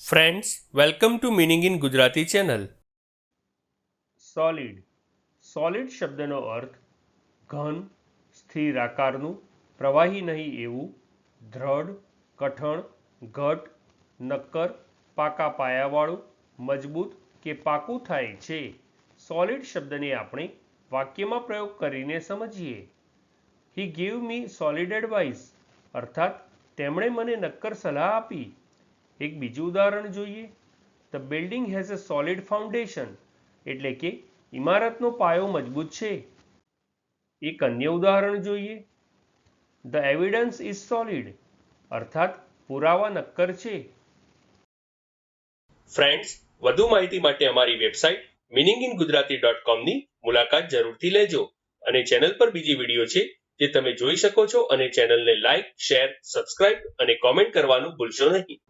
Friends welcome to meaning in Gujarati channel solid solid શબ્દનો અર્થ ઘન, સ્થિર આકારનું, પ્રવાહી નહીં એવું, દ્રઢ, કઠણ, ઘટ, નક્કર, પાકા પાયાવાળું, મજબૂત કે પાકું થાય છે. સોલિડ શબ્દને આપણે વાક્યમાં પ્રયોગ કરીને સમજીએ. He give me solid advice અર્થાત, તેમણે મને નક્કર સલાહ આપી. એક બીજું ઉદાહરણ જોઈએ. The building has a solid foundation એટલે કે ઇમારતનો પાયો મજબૂત છે. એક અન્ય ઉદાહરણ જોઈએ. ધ એવિડન્સ ઇઝ સોલિડ અર્થાત પુરાવા નક્કર છે. ફ્રેન્ડ્સ વધુ માહિતી માટે અમારી website meaning in Gujarati dot કોમની મુલાકાત જરૂરથી લેજો અને ચેનલ પર બીજી વીડિયો છે જે તમે જોઈ શકો છો અને ચેનલને લાઇક શેર સબસ્ક્રાઇબ અને કોમેન્ટ કરવાનું ભૂલશો નહીં.